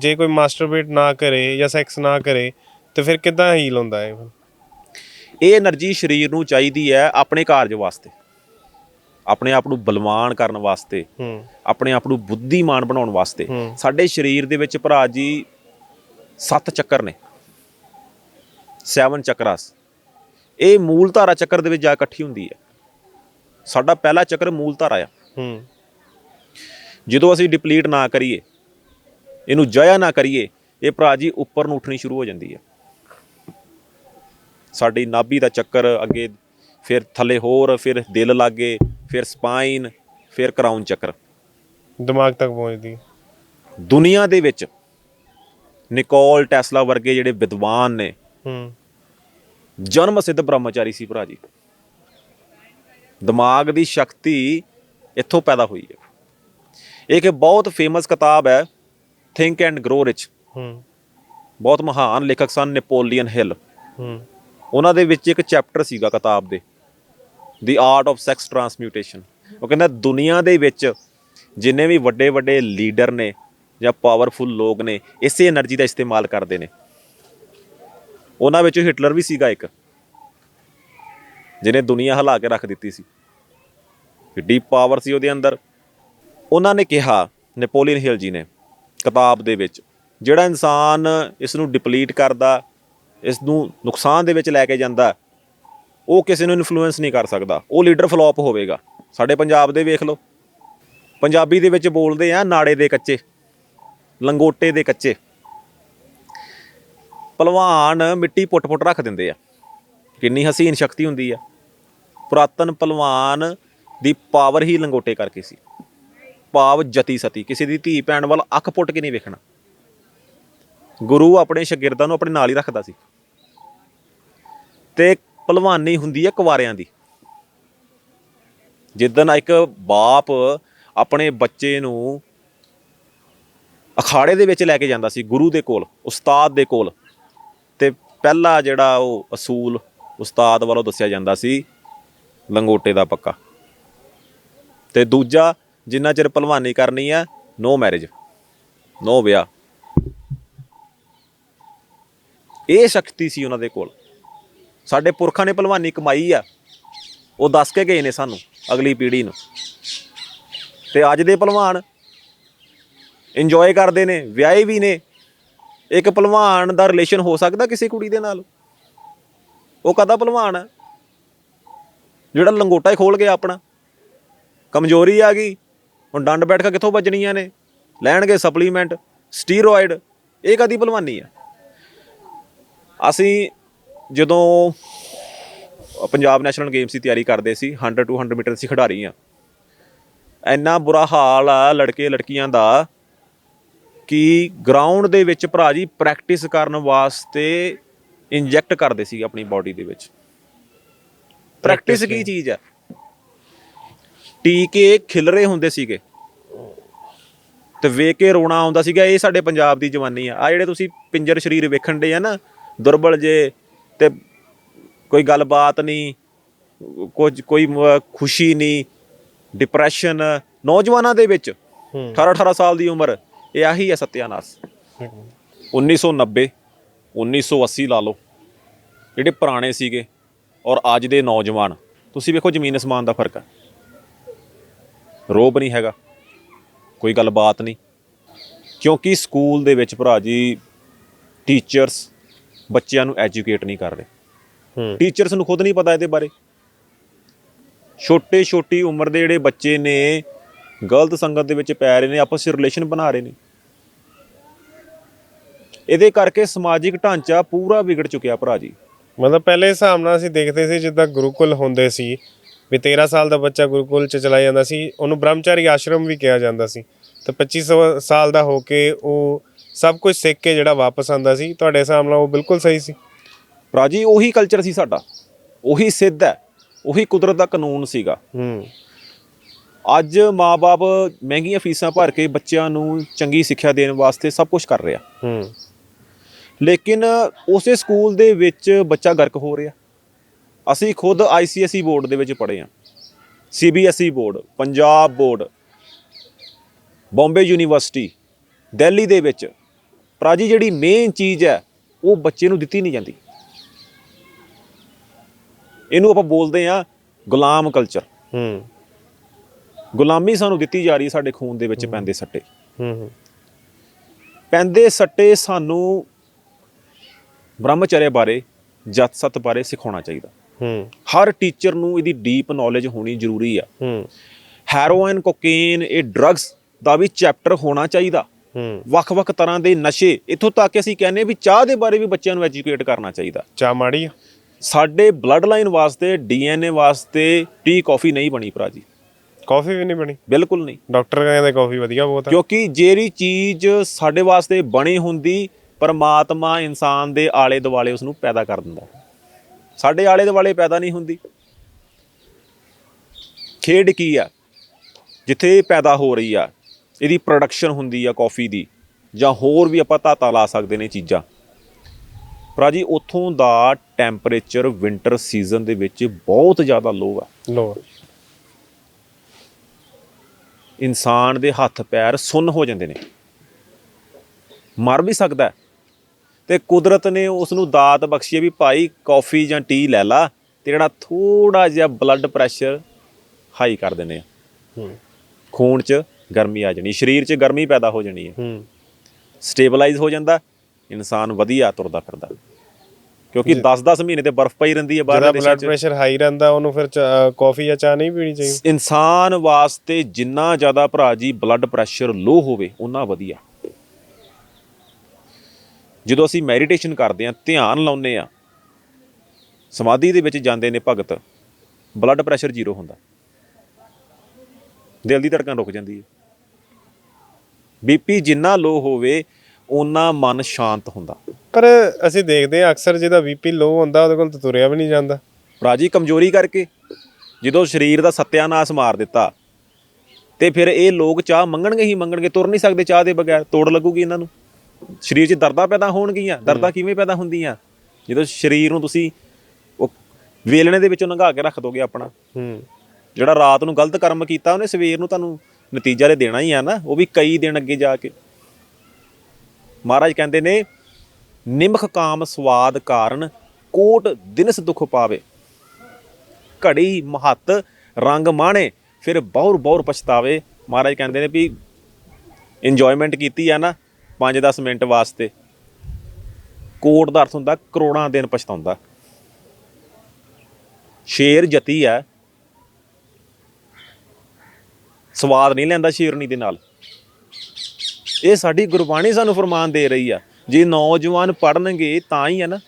ਜੇ ਕੋਈ ਮਾਸਟਰਬੇਟ ਨਾ ਕਰੇ ਜਾਂ ਸੈਕਸ ਨਾ ਕਰੇ ਤੇ ਫਿਰ ਕਿੱਦਾਂ ਹੀਲ ਹੁੰਦਾ ਹੈ ਇਹ એનર્ਜੀ ਸਰੀਰ ਨੂੰ ਚਾਹੀਦੀ ਹੈ ਆਪਣੇ ਕਾਰਜ ਵਾਸਤੇ। ਆਪਣੇ ਆਪ ਨੂੰ ਬਲਵਾਨ ਕਰਨ ਵਾਸਤੇ ਆਪਣੇ ਆਪ ਨੂੰ ਬੁੱਧੀਮਾਨ ਬਣਾਉਣ ਵਾਸਤੇ। ਸਾਡੇ ਸਰੀਰ ਦੇ ਵਿੱਚ ਭਰਾ ਜੀ ਸੱਤ ਚੱਕਰ ਨੇ। ਸੈਵਨ ਚੱਕਰਾਸ ਇਹ ਮੂਲ ਧਾਰਾ ਚੱਕਰ ਦੇ ਵਿੱਚ ਜਾ ਇਕੱਠੀ ਹੁੰਦੀ ਹੈ। ਸਾਡਾ ਪਹਿਲਾ ਚੱਕਰ ਮੂਲ ਧਾਰਾ ਆ। ਜਦੋਂ ਅਸੀਂ ਡਿਪਲੀਟ ਨਾ ਕਰੀਏ ਇਹਨੂੰ ਜਇਆ ਨਾ ਕਰੀਏ ਇਹ ਭਰਾ ਜੀ ਉੱਪਰ ਨੂੰ ਉੱਠਣੀ ਸ਼ੁਰੂ ਹੋ ਜਾਂਦੀ ਹੈ। ਸਾਡੀ ਨਾਭੀ ਦਾ ਚੱਕਰ ਅੱਗੇ ਫਿਰ ਥੱਲੇ ਹੋਰ ਫਿਰ ਦਿਲ ਲਾਗੇ ਫਿਰ ਸਪਾਈਨ ਫਿਰ ਕਰਾਊਨ ਚੱਕਰ। ਦਿਮਾਗ ਤੱਕ ਪਹੁੰਚਦੀ। ਦੁਨੀਆ ਦੇ ਵਿੱਚ ਨਿਕੋਲ ਟੈਸਲਾ ਵਰਗੇ ਜਿਹੜੇ ਵਿਦਵਾਨ ਨੇ ਹੂੰ। ਜਨਮ ਸਿੱਧ ਬ੍ਰਹਮਚਾਰੀ ਸੀ ਭਰਾ ਜੀ। ਦਿਮਾਗ ਦੀ ਸ਼ਕਤੀ ਇੱਥੋਂ ਪੈਦਾ ਹੋਈ ਹੈ। ਇੱਕ ਬਹੁਤ ਫੇਮਸ ਕਿਤਾਬ ਹੈ ਥਿੰਕ ਐਂਡ ਗਰੋ ਰਿਚ ਹੂੰ। ਬਹੁਤ ਮਹਾਨ ਲੇਖਕ ਸਨ ਨੈਪੋਲੀਅਨ ਹਿਲ ਹੂੰ। ਉਹਨਾਂ ਦੇ ਵਿੱਚ ਇੱਕ ਚੈਪਟਰ ਸੀਗਾ ਕਿਤਾਬ ਦੇ। The art of sex transmutation ਉਹ ਕਹਿੰਦਾ ਦੁਨੀਆ ਦੇ ਵਿੱਚ ਜਿੰਨੇ ਵੀ ਵੱਡੇ ਵੱਡੇ ਲੀਡਰ ਨੇ ਜਾਂ ਪਾਵਰਫੁੱਲ ਲੋਕ ਨੇ ਇਸੇ એનર્ਜੀ ਦਾ ਇਸਤੇਮਾਲ ਕਰਦੇ ਨੇ। ਉਹਨਾਂ ਵਿੱਚੋਂ ਹਿਟਲਰ ਵੀ ਸੀਗਾ ਇੱਕ। ਜਿਹਨੇ ਦੁਨੀਆ ਹਿਲਾ ਕੇ ਰੱਖ ਦਿੱਤੀ ਸੀ। ਕਿੱਡੀ ਪਾਵਰ ਸੀ ਉਹਦੇ ਅੰਦਰ। ਉਹਨਾਂ ਨੇ ਕਿਹਾ ਨੈਪੋਲੀਅਨ ਹਿਲ ਜੀ ਨੇ ਕਿਤਾਬ ਦੇ ਵਿੱਚ, ਜਿਹੜਾ ਇਨਸਾਨ ਇਸ ਨੂੰ ਡਿਪਲੀਟ ਕਰਦਾ ਇਸ ਨੂੰ ਨੁਕਸਾਨ ਦੇ ਵਿੱਚ ਲੈ ਕੇ ਜਾਂਦਾ, ਉਹ ਕਿਸੇ ਨੂੰ ਇਨਫਲੂਐਂਸ ਨਹੀਂ ਕਰ ਸਕਦਾ। ਉਹ ਲੀਡਰ ਫਲॉप ਹੋਵੇਗਾ। ਸਾਡੇ ਪੰਜਾਬ ਦੇ ਵੇਖ ਲਓ। ਪੰਜਾਬੀ ਦੇ ਵਿੱਚ ਬੋਲਦੇ ਆ, ਨਾੜੇ ਦੇ ਕੱਚੇ, ਲੰਗੋਟੇ ਦੇ ਕੱਚੇ। ਪਹਿਲਵਾਨ ਮਿੱਟੀ ਪੁੱਟ-ਪੁੱਟ ਰੱਖ ਦਿੰਦੇ ਆ। ਕਿੰਨੀ ਹਸੀਨ ਸ਼ਕਤੀ ਹੁੰਦੀ ਆ। ਪੁਰਾਤਨ ਪਹਿਲਵਾਨ ਦੀ ਪਾਵਰ ਹੀ ਲੰਗੋਟੇ ਕਰਕੇ ਸੀ। ਪਾਵ ਜਤੀ ਸਤੀ। ਕਿਸੇ ਦੀ ਧੀ ਭੈਣ ਵੱਲ ਅੱਖ ਪੁੱਟ ਕੇ ਨਹੀਂ ਵੇਖਣਾ। ਗੁਰੂ ਆਪਣੇ ਸ਼ਾਗਿਰਦਾਂ ਨੂੰ ਆਪਣੇ ਨਾਲ ਹੀ ਰੱਖਦਾ ਸੀ। ਤੇ ਭਲਵਾਨੀ ਹੁੰਦੀ ਹੈ ਕੁਵਾਰਿਆਂ ਦੀ। ਜਿੱਦਨ ਇੱਕ ਬਾਪ ਆਪਣੇ ਬੱਚੇ ਨੂੰ ਅਖਾੜੇ ਦੇ ਵਿੱਚ ਲੈ ਕੇ ਜਾਂਦਾ ਸੀ, ਗੁਰੂ ਦੇ ਕੋਲ, ਉਸਤਾਦ ਦੇ ਕੋਲ, ਤੇ ਪਹਿਲਾ ਜਿਹੜਾ ਉਹ ਅਸੂਲ ਉਸਤਾਦ ਵੱਲੋਂ ਦੱਸਿਆ ਜਾਂਦਾ ਸੀ, ਲੰਗੋਟੇ ਦਾ ਪੱਕਾ। ਤੇ ਦੂਜਾ ਜਿੰਨਾ ਚਿਰ ਭਲਵਾਨੀ ਕਰਨੀ ਆ ਨੋ ਮੈਰਿਜ ਨੋ ਵਿਆਹ। ਇਹ ਸ਼ਕਤੀ ਸੀ ਉਹਨਾਂ ਦੇ ਕੋਲ। ਸਾਡੇ ਪੁਰਖਾਂ ਨੇ ਭਲਵਾਨੀ ਕਮਾਈ ਆ। ਉਹ ਦੱਸ ਕੇ ਗਏ ਨੇ ਸਾਨੂੰ ਅਗਲੀ ਪੀੜ੍ਹੀ ਨੂੰ। ਤੇ ਅੱਜ ਦੇ ਭਲਵਾਨ ਇੰਜੋਏ ਕਰਦੇ ਨੇ, ਵਿਆਹੇ ਵੀ ਨੇ। ਇੱਕ ਭਲਵਾਨ ਦਾ ਰਿਲੇਸ਼ਨ ਹੋ ਸਕਦਾ ਕਿਸੇ ਕੁੜੀ ਦੇ ਨਾਲ? ਉਹ ਕਦਾ ਭਲਵਾਨ ਹੈ ਜਿਹੜਾ ਲੰਗੋਟਾ ਹੀ ਖੋਲ ਗਿਆ ਆਪਣਾ। ਕਮਜ਼ੋਰੀ ਆ ਗਈ। ਹੁਣ ਡੰਡ ਬੈਠਕਾਂ ਕਿੱਥੋਂ ਵੱਜਣੀਆਂ ਨੇ? ਲੈਣਗੇ ਸਪਲੀਮੈਂਟ ਸਟੀਰੋਇਡ ਇਹ ਕਦੀ ਭਲਵਾਨੀ ਆ? ਅਸੀਂ ਜਦੋਂ ਪੰਜਾਬ ਨੈਸ਼ਨਲ ਗੇਮਸ ਦੀ ਤਿਆਰੀ ਕਰਦੇ ਸੀ 100 200 ਮੀਟਰ ਅਸੀਂ ਖਿਡਾਰੀ ਆ। ਇੰਨਾ ਬੁਰਾ ਹਾਲ ਆ ਲੜਕੇ ਲੜਕੀਆਂ ਦਾ ਕਿ ਗਰਾਊਂਡ ਦੇ ਵਿੱਚ ਭਰਾ ਜੀ ਪ੍ਰੈਕਟਿਸ ਕਰਨ ਵਾਸਤੇ ਇੰਜੈਕਟ ਕਰਦੇ ਸੀ ਆਪਣੀ ਬਾਡੀ ਦੇ ਵਿੱਚ। ਪ੍ਰੈਕਟਿਸ ਕੀ ਚੀਜ਼ ਹੈ ਟੀਕੇ ਖਿਲਰੇ ਹੁੰਦੇ ਸੀਗੇ। ਤੇ ਵੇਖ ਕੇ ਰੋਣਾ ਆਉਂਦਾ ਸੀਗਾ ਇਹ ਸਾਡੇ ਪੰਜਾਬ ਦੀ ਜਵਾਨੀ ਆ। ਆ ਜਿਹੜੇ ਤੁਸੀਂ ਪਿੰਜਰ ਸਰੀਰ ਵੇਖਣ ਦੇ ਆ ਨਾ ਦੁਰਬਲ ਜੇ ਤੇ ਕੋਈ ਗੱਲਬਾਤ ਨਹੀਂ ਕੁਝ ਕੋਈ ਖੁਸ਼ੀ ਨਹੀਂ ਡਿਪਰੈਸ਼ਨ ਨੌਜਵਾਨਾਂ ਦੇ ਵਿੱਚ ਹੂੰ। 18 18 ਸਾਲ ਦੀ ਉਮਰ ਇਹ ਆਹੀ ਹੈ ਸਤਿਆਨਾਸ਼। 1990 1980 ਲਾ ਲਓ ਜਿਹੜੇ ਪੁਰਾਣੇ ਸੀਗੇ ਔਰ ਅੱਜ ਦੇ ਨੌਜਵਾਨ। ਤੁਸੀਂ ਵੇਖੋ ਜ਼ਮੀਨ ਅਸਮਾਨ ਦਾ ਫ਼ਰਕ ਹੈ ਰੋਬ ਨਹੀਂ ਹੈਗਾ ਕੋਈ ਗੱਲਬਾਤ ਨਹੀਂ। ਕਿਉਂਕਿ ਸਕੂਲ ਦੇ ਵਿੱਚ ਭਰਾ ਜੀ ਟੀਚਰਸ ਬੱਚਿਆਂ ਨੂੰ ਐਜੂਕੇਟ ਨਹੀਂ ਕਰ ਰਹੇ। ਹੂੰ। ਟੀਚਰਸ ਨੂੰ ਖੁਦ ਨਹੀਂ ਪਤਾ ਇਹਦੇ ਬਾਰੇ। ਛੋਟੇ ਛੋਟੀ ਉਮਰ ਦੇ ਜਿਹੜੇ ਬੱਚੇ ਨੇ ਗਲਤ ਸੰਗਤ ਦੇ ਵਿੱਚ ਪੈ ਰਹੇ ਨੇ ਆਪਸ ਵਿੱਚ ਰਿਲੇਸ਼ਨ ਬਣਾ ਰਹੇ ਨੇ। ਇਹਦੇ ਕਰਕੇ ਸਮਾਜਿਕ ਢਾਂਚਾ ਪੂਰਾ ਵਿਗੜ ਚੁੱਕਿਆ ਭਰਾ ਜੀ। ਮਤਲਬ ਪਹਿਲੇ ਹਿਸਾਬ ਨਾਲ ਅਸੀਂ ਦੇਖਦੇ ਸੀ ਜਿੱਦਾਂ ਗੁਰੂਕੁਲ ਹੁੰਦੇ ਸੀ ਵੀ 13 ਸਾਲ ਦਾ ਬੱਚਾ ਗੁਰੂਕੁਲ ਚ ਚਲਾ ਜਾਂਦਾ ਸੀ ਉਹਨੂੰ ਬ੍ਰਹਮਚਾਰੀ ਆਸ਼ਰਮ ਵੀ ਕਿਹਾ ਜਾਂਦਾ ਸੀ। ਤੇ 25 ਸਾਲ ਦਾ ਹੋ ਕੇ ਉਹ ਸਭ ਕੁਝ ਸਿੱਖ ਕੇ ਜਿਹੜਾ ਵਾਪਸ ਆਂਦਾ ਸੀ ਤੁਹਾਡੇ ਹਿਸਾਬ ਨਾਲ ਉਹ ਬਿਲਕੁਲ ਸਹੀ ਸੀ? ਭਰਾ ਜੀ ਉਹੀ ਕਲਚਰ ਸੀ ਸਾਡਾ। ਉਹੀ ਸਿੱਧ ਹੈ ਉਹੀ ਕੁਦਰਤ ਦਾ ਕਾਨੂੰਨ ਸੀਗਾ। ਹੂੰ। ਅੱਜ ਮਾਪੇ ਮਹਿੰਗੀਆਂ ਫੀਸਾਂ ਭਰ ਕੇ ਬੱਚਿਆਂ ਨੂੰ ਚੰਗੀ ਸਿੱਖਿਆ ਦੇਣ ਵਾਸਤੇ ਸਭ ਕੁਝ ਕਰ ਰਿਹਾ। ਹੂੰ। ਲੇਕਿਨ ਉਸੇ ਸਕੂਲ ਦੇ ਵਿੱਚ ਬੱਚਾ ਗਰਕ ਹੋ ਰਿਹਾ। ਅਸੀਂ ਖੁਦ ICSE ਬੋਰਡ ਦੇ ਵਿੱਚ ਪੜ੍ਹੇ ਹਾਂ। CBSE board Punjab board Bombay university Delhi ਦੇ ਵਿੱਚ। ਭਰਾ ਜੀ ਜਿਹੜੀ ਮੇਨ ਚੀਜ਼ ਹੈ ਉਹ ਬੱਚੇ ਨੂੰ ਦਿੱਤੀ ਨਹੀਂ ਜਾਂਦੀ। ਇਹਨੂੰ ਆਪਾਂ ਬੋਲਦੇ ਆ ਗੁਲਾਮ ਕਲਚਰ ਹੂੰ। ਗੁਲਾਮੀ ਸਾਨੂੰ ਦਿੱਤੀ ਜਾ ਰਹੀ ਹੈ ਸਾਡੇ ਖੂਨ ਦੇ ਵਿੱਚ ਪੈਂਦੇ ਸੱਟੇ। ਹੂੰ ਹੂੰ। ਪੈਂਦੇ ਸੱਟੇ ਸਾਨੂੰ ਬ੍ਰਹਮਚਰਯ ਬਾਰੇ ਜਤ ਸਤ ਬਾਰੇ ਸਿਖਾਉਣਾ ਚਾਹੀਦਾ। ਹੂੰ। ਹਰ ਟੀਚਰ ਨੂੰ ਇਹਦੀ ਡੀਪ ਨੌਲੇਜ ਹੋਣੀ ਜ਼ਰੂਰੀ ਆ। ਹੂੰ। ਹੈਰੋਇਨ ਕੋਕੇਨ ਇਹ ਡਰੱਗਸ ਦਾ ਵੀ ਚੈਪਟਰ ਹੋਣਾ ਚਾਹੀਦਾ। ਹੂੰ। ਵੱਖ-ਵੱਖ ਤਰ੍ਹਾਂ ਦੇ ਨਸ਼ੇ ਇੱਥੋਂ ਤੱਕ ਅਸੀਂ ਕਹਿੰਦੇ ਵੀ ਚਾਹ ਦੇ ਬਾਰੇ ਵੀ ਬੱਚਿਆਂ ਨੂੰ ਐਜੂਕੇਟ ਕਰਨਾ ਚਾਹੀਦਾ। ਚਾ ਮਾੜੀ ਆ? ਸਾਡੇ ਬਲੱਡ ਲਾਈਨ ਵਾਸਤੇ ਡੀਐਨਏ ਵਾਸਤੇ ਟੀ ਕਾਫੀ ਨਹੀਂ ਬਣੀ ਭਰਾ ਜੀ। ਕਾਫੀ ਵੀ ਨਹੀਂ ਬਣੀ? ਬਿਲਕੁਲ ਨਹੀਂ। ਡਾਕਟਰ ਕਹਿੰਦੇ ਕਾਫੀ ਵਧੀਆ ਬਹੁਤ ਆ। ਕਿਉਂਕਿ ਜਿਹੜੀ ਚੀਜ਼ ਸਾਡੇ ਵਾਸਤੇ ਬਣੀ ਹੁੰਦੀ ਪਰਮਾਤਮਾ ਇਨਸਾਨ ਦੇ ਆਲੇ ਦੁਆਲੇ ਉਸ ਨੂੰ ਪੈਦਾ ਕਰ ਦਿੰਦਾ। ਸਾਡੇ ਆਲੇ ਦੁਆਲੇ ਪੈਦਾ ਨਹੀਂ ਹੁੰਦੀ। ਖੇਡ ਕੀ ਆ? ਜਿੱਥੇ ਪੈਦਾ ਹੋ ਰਹੀ ਆ ਇਹਦੀ ਪ੍ਰੋਡਕਸ਼ਨ ਹੁੰਦੀ ਆ ਕਾਫੀ ਦੀ ਜਾਂ ਹੋਰ ਵੀ ਆਪਾਂ ਧਾਤਾ ਲਾ ਸਕਦੇ ਨੇ ਚੀਜ਼ਾਂ। ਭਰਾ ਜੀ ਉੱਥੋਂ ਦਾ ਟੈਂਪਰੇਚਰ ਵਿంటర్ ਸੀਜ਼ਨ ਦੇ ਵਿੱਚ ਬਹੁਤ ਜ਼ਿਆਦਾ ਲੋ ਆ। ਲੋ ਇਨਸਾਨ ਦੇ ਹੱਥ ਪੈਰ ਸੁੰਨ ਹੋ ਜਾਂਦੇ ਨੇ। ਮਰ ਵੀ ਸਕਦਾ। ਤੇ ਕੁਦਰਤ ਨੇ ਉਸ ਨੂੰ ਦਾਤ ਬਖਸ਼ੀ ਹੈ ਵੀ ਭਾਈ ਕਾਫੀ ਜਾਂ ਟੀ ਲੈ ਲਾ ਤੇ ਜਿਹੜਾ ਥੋੜਾ ਜਿਹਾ ਬਲੱਡ ਪ੍ਰੈਸ਼ਰ ਹਾਈ ਕਰ ਦਿੰਦੇ ਆ। ਹੂੰ। ਖੂਨ 'ਚ ਗਰਮੀ ਆ ਜਾਣੀ ਸਰੀਰ 'ਚ ਗਰਮੀ ਪੈਦਾ ਹੋ ਜਾਣੀ ਹੈ। ਹੂੰ। ਸਟੇਬਲਾਈਜ਼ ਹੋ ਜਾਂਦਾ ਇਨਸਾਨ ਵਧੀਆ ਤੁਰਦਾ ਫਿਰਦਾ। ਕਿਉਂਕਿ 10-10 ਮਹੀਨੇ ਤੇ ਬਰਫ਼ ਪਈ ਰਹਿੰਦੀ ਹੈ ਬਾਹਰ ਦੇਸ਼ਾਂ ਬਲੱਡ ਪ੍ਰੈਸ਼ਰ ਹਾਈ ਰਹਿੰਦਾ ਉਹਨੂੰ ਫਿਰ ਕਾਫੀ ਜਾਂ ਚਾਹ ਨਹੀਂ ਪੀਣੀ ਚਾਹੀਦੀ। ਇਨਸਾਨ ਵਾਸਤੇ ਜਿੰਨਾ ਜ਼ਿਆਦਾ ਭਰਾ ਜੀ ਬਲੱਡ ਪ੍ਰੈਸ਼ਰ ਲੋ ਹੋਵੇ ਉਨਾ ਵਧੀਆ। ਜਦੋਂ ਅਸੀਂ ਮੈਡੀਟੇਸ਼ਨ ਕਰਦੇ ਹਾਂ ਧਿਆਨ ਲਾਉਂਦੇ ਆ ਸਮਾਧੀ ਦੇ ਵਿੱਚ ਜਾਂਦੇ ਨੇ ਭਗਤ ਬਲੱਡ ਪ੍ਰੈਸ਼ਰ ਜ਼ੀਰੋ ਹੁੰਦਾ। ਦਿਲ ਦੀ ਧੜਕਣ ਰੁਕ ਜਾਂਦੀ ਹੈ। ਬੀਪੀ ਜਿੰਨਾ ਲੋ ਹੋਵੇ ਉਨਾ ਮਨ ਸ਼ਾਂਤ ਹੁੰਦਾ। ਪਰ ਅਸੀਂ ਦੇਖਦੇ ਹਾਂ ਅਕਸਰ ਜਿਹਦਾ ਬੀਪੀ ਲੋ ਹੁੰਦਾ ਉਹਦੇ ਕੋਲ ਤਾਂ ਤੁਰਿਆ ਵੀ ਨਹੀਂ ਜਾਂਦਾ। ਭਰਾ ਜੀ ਕਮਜ਼ੋਰੀ ਕਰਕੇ ਜਦੋਂ ਸਰੀਰ ਦਾ ਸੱਤਿਆਨਾਸ਼ ਮਾਰ ਦਿੱਤਾ ਤੇ ਫਿਰ ਇਹ ਲੋਕ ਚਾਹ ਮੰਗਣਗੇ ਹੀ ਮੰਗਣਗੇ ਤੁਰ ਨਹੀਂ ਸਕਦੇ ਚਾਹ ਦੇ ਬਗੈਰ ਤੋੜ ਲੱਗੂਗੀ ਇਹਨਾਂ ਨੂੰ। ਸਰੀਰ 'ਚ ਦਰਦਾਂ ਪੈਦਾ ਹੋਣਗੀਆਂ ਦਰਦਾਂ ਕਿਵੇਂ ਪੈਦਾ ਹੁੰਦੀਆਂ? ਜਦੋਂ ਸਰੀਰ ਨੂੰ ਤੁਸੀਂ ਉਹ ਵੇਲਣੇ ਦੇ ਵਿੱਚੋਂ ਲੰਘਾ ਕੇ ਰੱਖ ਦੋਗੇ ਆਪਣਾ। ਹੂੰ। ਜਿਹੜਾ ਰਾਤ ਨੂੰ ਗਲਤ ਕਰਮ ਕੀਤਾ ਉਹਨੇ ਸਵੇਰ ਨੂੰ ਤੁਹਾਨੂੰ ਨਤੀਜਾ ਦੇ ਦੇਣਾ ਹੀ ਆ ਨਾ ਉਹ ਵੀ ਕਈ ਦਿਨ ਅੱਗੇ ਜਾ ਕੇ। ਮਹਾਰਾਜ ਕਹਿੰਦੇ ਨੇ ਨਿਮਖ ਕਾਮ ਸਵਾਦ ਕਾਰਨ ਕੋਟ ਦਿਨਸ ਦੁਖ ਪਾਵੇ। ਘੜੀ ਮਹੱਤ ਰੰਗ ਮਾਣੇ ਫਿਰ ਬਹੁਰ ਬਹੁਰ ਪਛਤਾਵੇ। ਮਹਾਰਾਜ ਕਹਿੰਦੇ ਨੇ ਵੀ ਇੰਜੋਇਮੈਂਟ ਕੀਤੀ ਆ ਨਾ 5-10 ਮਿੰਟ ਵਾਸਤੇ। ਕੋਟ ਦਾ ਅਰਥ ਹੁੰਦਾ, ਕਰੋੜਾਂ ਦਿਨ ਪਛਤਾਉਂਦਾ। ਸ਼ੇਰ ਜਤੀ ਹੈ। ਸਵਾਦ ਨਹੀਂ ਲੈਂਦਾ ਸ਼ੇਰਨੀ ਦੇ ਨਾਲ। ਇਹ ਸਾਡੀ ਗੁਰਬਾਣੀ ਸਾਨੂੰ ਫਰਮਾਨ ਦੇ ਰਹੀ ਆ। ਜੇ ਨੌਜਵਾਨ ਪੜਨਗੇ ਤਾਂ ਹੀ ਆ ਨਾ